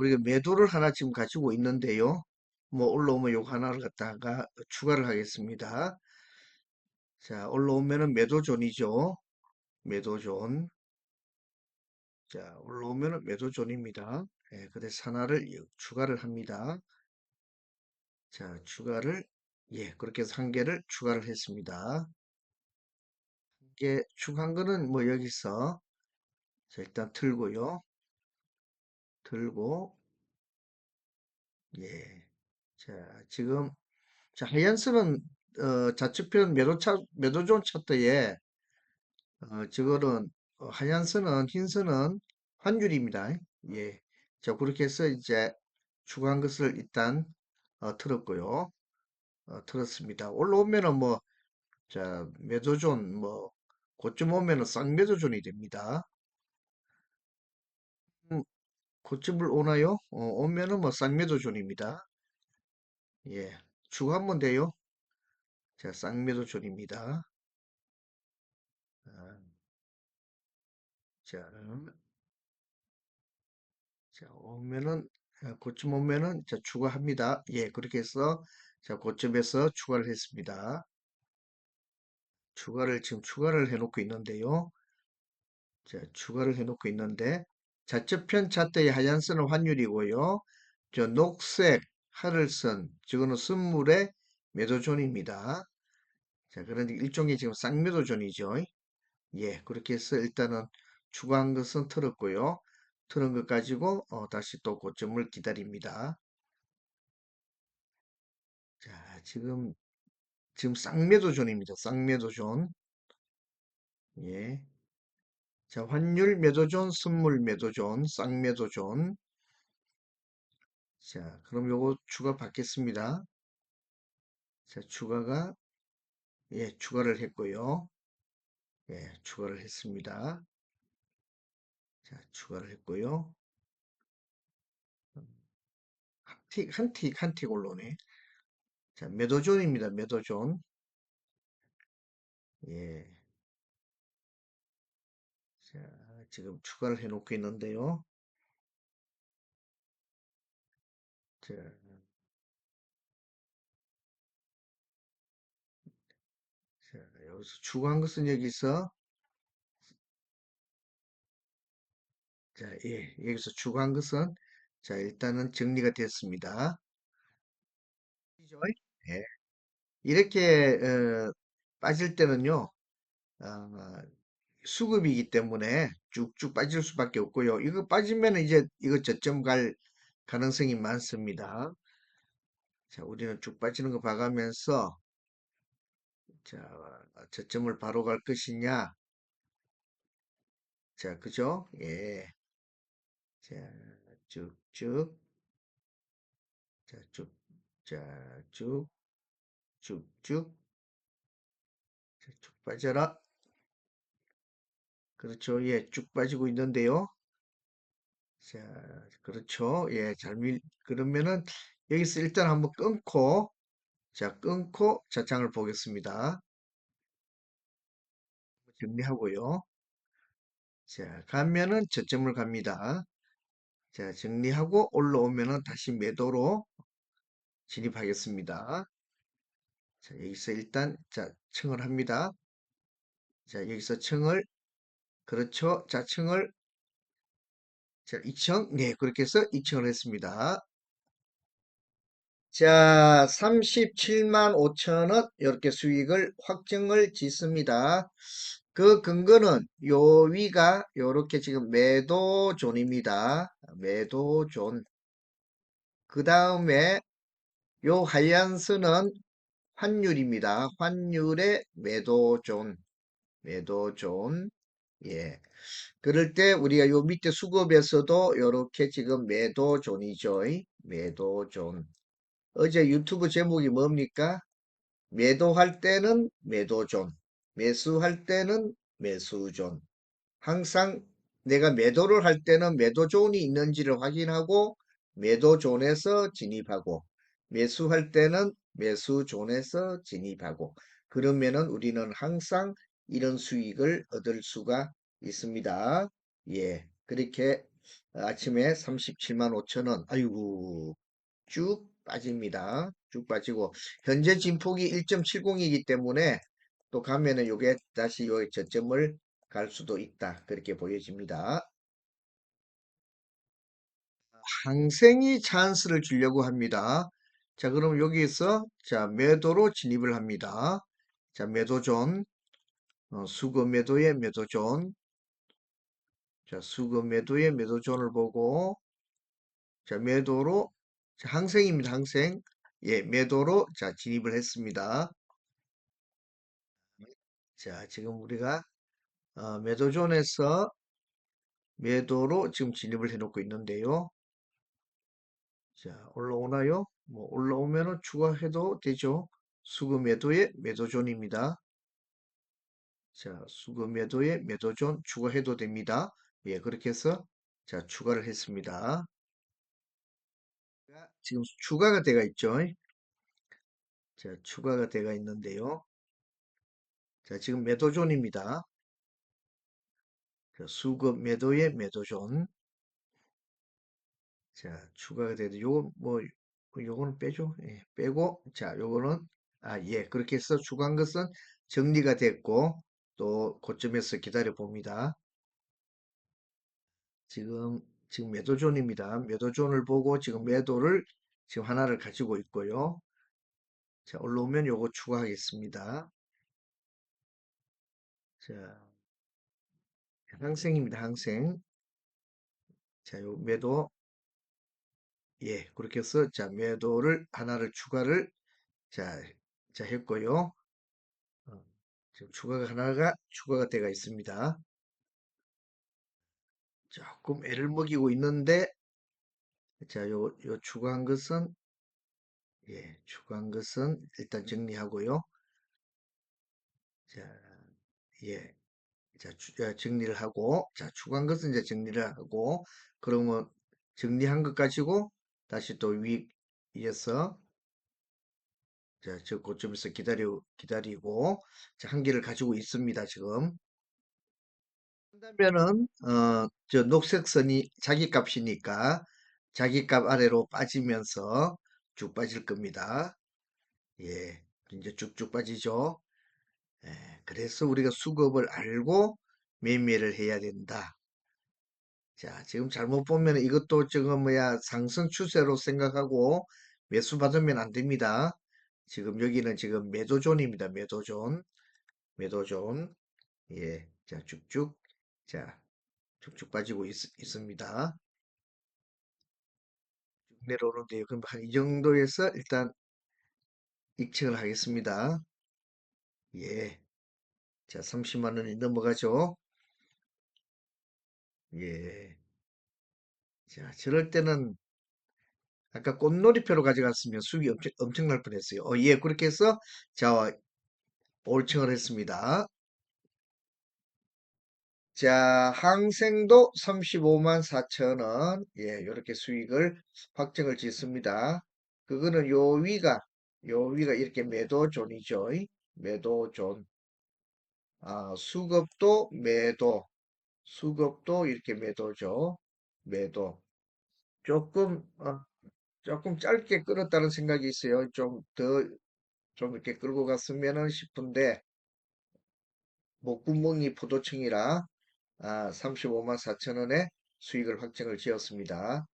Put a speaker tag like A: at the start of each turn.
A: 우리가 매도를 하나 지금 가지고 있는데요. 뭐 올라오면 요거 하나를 갖다가 추가를 하겠습니다. 자, 올라오면은 매도존이죠. 매도존. 자, 올라오면은 매도존입니다. 예, 그래서 하나를 추가를 합니다. 자, 추가를, 예, 그렇게 해서 한 개를 추가를 했습니다. 이게 추가한 거는 뭐 여기서, 자, 일단 틀고요. 들고, 예. 자, 지금, 자, 하얀스는, 어, 좌측편 매도차, 매도존 차트에, 어, 저거는, 어, 하얀스는, 흰스는 환율입니다. 예. 자, 그렇게 해서 이제 추가한 것을 일단, 어, 틀었고요. 어, 틀었습니다. 올라오면은 뭐, 자, 매도존, 뭐, 고점 오면은 쌍매도존이 됩니다. 음, 고점을 오나요? 어, 오면은 뭐 쌍매도존입니다. 예. 추가하면 돼요. 자, 쌍매도존입니다. 아, 자, 자, 오면은, 아, 고점 오면은, 자, 추가합니다. 예, 그렇게 해서, 자, 고점에서 추가를 했습니다. 추가를, 지금 추가를 해놓고 있는데요. 자, 추가를 해놓고 있는데, 좌측편 차트의 하얀선은 환율이고요. 저 녹색, 하늘선, 저거는 선물의 매도존입니다. 자, 그런데 일종의 지금 쌍매도존이죠. 예, 그렇게 해서 일단은 추가한 것은 틀었고요. 틀은 것 가지고 어, 다시 또 고점을 기다립니다. 자, 지금 지금 쌍매도존입니다. 쌍매도존. 예. 자, 환율 매도존, 선물 매도존, 쌍매도존. 자, 그럼 요거 추가 받겠습니다. 자, 추가가 예, 추가를 했고요. 예, 추가를 했습니다. 자, 추가를 했고요. 한 틱, 한 틱, 한틱 올라오네. 자, 매도존입니다. 매도존. 예. 자, 지금 추가를 해 놓고 있는데요. 자, 자, 여기서 추가한 것은 여기서 자, 예, 여기서 추가한 것은 자, 일단은 정리가 됐습니다. 예. 이렇게 어, 빠질 때는요. 아, 수급이기 때문에 쭉쭉 빠질 수밖에 없고요. 이거 빠지면 이제 이거 저점 갈 가능성이 많습니다. 자, 우리는 쭉 빠지는 거 봐가면서 자, 저점을 바로 갈 것이냐? 자, 그죠? 예. 자, 쭉쭉. 자, 쭉. 자, 쭉. 쭉쭉. 자, 쭉 빠져라. 그렇죠. 예, 쭉 빠지고 있는데요. 자, 그렇죠. 예, 잘 밀, 그러면은 여기서 일단 한번 끊고, 자, 끊고 자 장을 보겠습니다. 정리하고요. 자, 가면은 저점을 갑니다. 자, 정리하고 올라오면은 다시 매도로 진입하겠습니다. 자, 여기서 일단, 자, 층을 합니다. 자, 여기서 층을, 그렇죠. 자, 층을, 자, 2층, 네, 그렇게 해서 2층을 했습니다. 자, 37만 5천 원, 이렇게 수익을 확정을 짓습니다. 그 근거는 요 위가 요렇게 지금 매도존입니다. 매도존. 그 다음에 요 하얀 선은 환율입니다. 환율의 매도존. 매도존. 예. 그럴 때 우리가 요 밑에 수급에서도 요렇게 지금 매도존이죠. 매도존. 어제 유튜브 제목이 뭡니까? 매도할 때는 매도존. 매수할 때는 매수존. 항상 내가 매도를 할 때는 매도존이 있는지를 확인하고 매도존에서 진입하고 매수할 때는 매수존에서 진입하고 그러면은 우리는 항상 이런 수익을 얻을 수가 있습니다. 예, 그렇게 아침에 37만 5천 원. 아이고, 쭉 빠집니다. 쭉 빠지고, 현재 진폭이 1.70이기 때문에 또 가면은 요게 다시 요 저점을 갈 수도 있다. 그렇게 보여집니다. 항생이 찬스를 주려고 합니다. 자, 그럼 여기에서 자, 매도로 진입을 합니다. 자, 매도존, 어, 수거 매도의 매도존, 자, 수거 매도의 매도존을 보고, 자, 매도로, 자, 항생입니다. 항생. 예, 매도로, 자, 진입을 했습니다. 자, 지금 우리가, 어, 매도존에서 매도로 지금 진입을 해 놓고 있는데요. 자, 올라오나요? 뭐, 올라오면은 추가해도 되죠. 수거 매도의 매도존입니다. 자, 수거 매도의 매도존 추가해도 됩니다. 예, 그렇게 해서, 자, 추가를 했습니다. 지금 추가가 되어 있죠. 자, 추가가 되어 있는데요. 자, 지금 매도존입니다. 자, 수급 매도의 매도존. 자, 추가가 돼도 요거 뭐 요거는 빼죠. 예, 빼고 자, 요거는 아, 예. 그렇게 해서 추가한 것은 정리가 됐고 또 고점에서 기다려 봅니다. 지금 지금 매도존입니다. 매도존을 보고 지금 매도를 지금 하나를 가지고 있고요. 자, 올라오면 요거 추가하겠습니다. 자, 항생입니다. 항생. 자, 요 매도 예, 그렇게 해서 자, 매도를 하나를 추가를 자, 자 했고요. 어, 지금 추가가 하나가 추가가 되어 있습니다. 조금 애를 먹이고 있는데 자, 요, 요 추가한 것은 예, 추가한 것은 일단 정리하고요. 자, 예. 자, 추- 어, 정리를 하고 자, 추가한 것은 이제 정리를 하고 그러면 정리한 것 가지고 다시 또 위에서 자, 저 고점에서 기다려, 기다리고, 자, 한 개를 가지고 있습니다, 지금. 한다면은, 어, 저 녹색 선이 자기 값이니까, 자기 값 아래로 빠지면서 쭉 빠질 겁니다. 예, 이제 쭉쭉 빠지죠. 예, 그래서 우리가 수급을 알고 매매를 해야 된다. 자, 지금 잘못 보면 이것도 지금 뭐야, 상승 추세로 생각하고 매수 받으면 안 됩니다. 지금 여기는 지금 매도존입니다. 매도존. 매도존. 예. 자, 쭉쭉. 자, 쭉쭉 빠지고 있, 습니다 내려오는데요. 그럼 한 이 정도에서 일단 익측을 하겠습니다. 예. 자, 30만 원이 넘어가죠. 예. 자, 저럴 때는 아까 꽃놀이표로 가져갔으면 수익이 엄청, 엄청날 뻔했어요. 어, 예. 그렇게 해서 자, 올칭을 했습니다. 자, 항생도 35만 4천 원. 예, 이렇게 수익을 확정을 짓습니다. 그거는 요 위가, 요 위가 이렇게 매도존이죠. 매도존. 아, 수급도 매도. 수급도 이렇게 매도죠. 매도. 조금, 어, 조금 짧게 끌었다는 생각이 있어요. 좀 더, 좀 이렇게 끌고 갔으면 싶은데, 목구멍이 포도청이라 아, 35만 4천 원에 수익을 확정을 지었습니다.